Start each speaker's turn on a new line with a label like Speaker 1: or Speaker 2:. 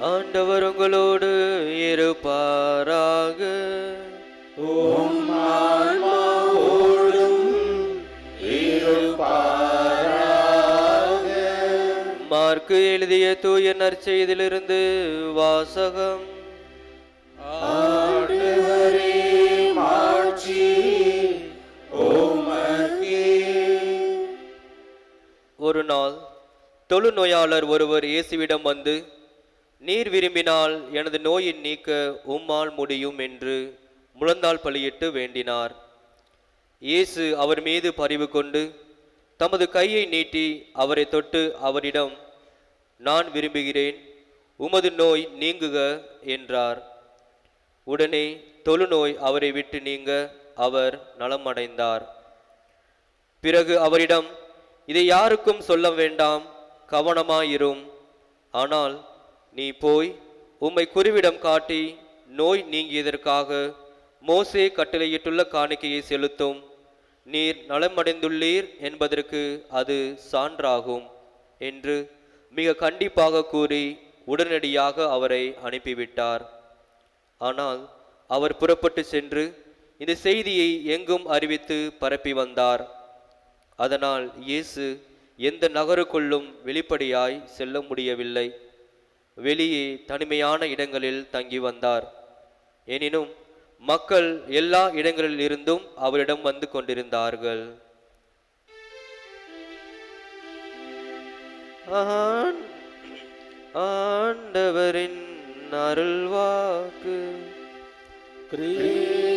Speaker 1: ஆண்டவர் உங்களோடு இருப்பாராக. மார்க்கு எழுதிய தூய நற்செய்திலிருந்து வாசகம். ஒரு நாள் தொழுநோயாளர் ஒருவர் இயேசுவிடம் வந்து நீர் விரும்பினால் எனது நோயை நீக்க உம்மால் முடியும் என்று முழந்தாள் பலியிட்டு வேண்டினார். இயேசு அவர் மீது பரிவு கொண்டு தமது கையை நீட்டி அவரை தொட்டு அவரிடம் நான் விரும்புகிறேன் உமது நோய் நீங்குக என்றார். உடனே தொழுநோய் அவரை விட்டு நீங்க அவர் நலமடைந்தார். பிறகு அவரிடம் இதை யாருக்கும் சொல்ல வேண்டாம் கவனமாயிரும். ஆனால் நீ போய் உம்மை குருவிடம் காட்டி நோய் நீங்கியதற்காக மோசே கட்டளையிட்டுள்ள காணிக்கையை செலுத்தும். நீர் நலமடைந்துள்ளீர் என்பதற்கு அது சான்றாகும் என்று மிக கண்டிப்பாக கூறி உடனடியாக அவரை அனுப்பிவிட்டார். ஆனால் அவர் புறப்பட்டு சென்று இந்த செய்தியை எங்கும் அறிவித்து பரப்பி வந்தார். அதனால் இயேசு எந்த நகருக்குள்ளும் வெளிப்படையாய் செல்ல முடியவில்லை. வெளியே தனிமையான இடங்களில் தங்கி வந்தார். எனினும் மக்கள் எல்லா இடங்களில் இருந்தும் அவரிடம் வந்து கொண்டிருந்தார்கள். ஆண்டவரின் அருள்வாக்கு.
Speaker 2: கிறிஸ்துவே.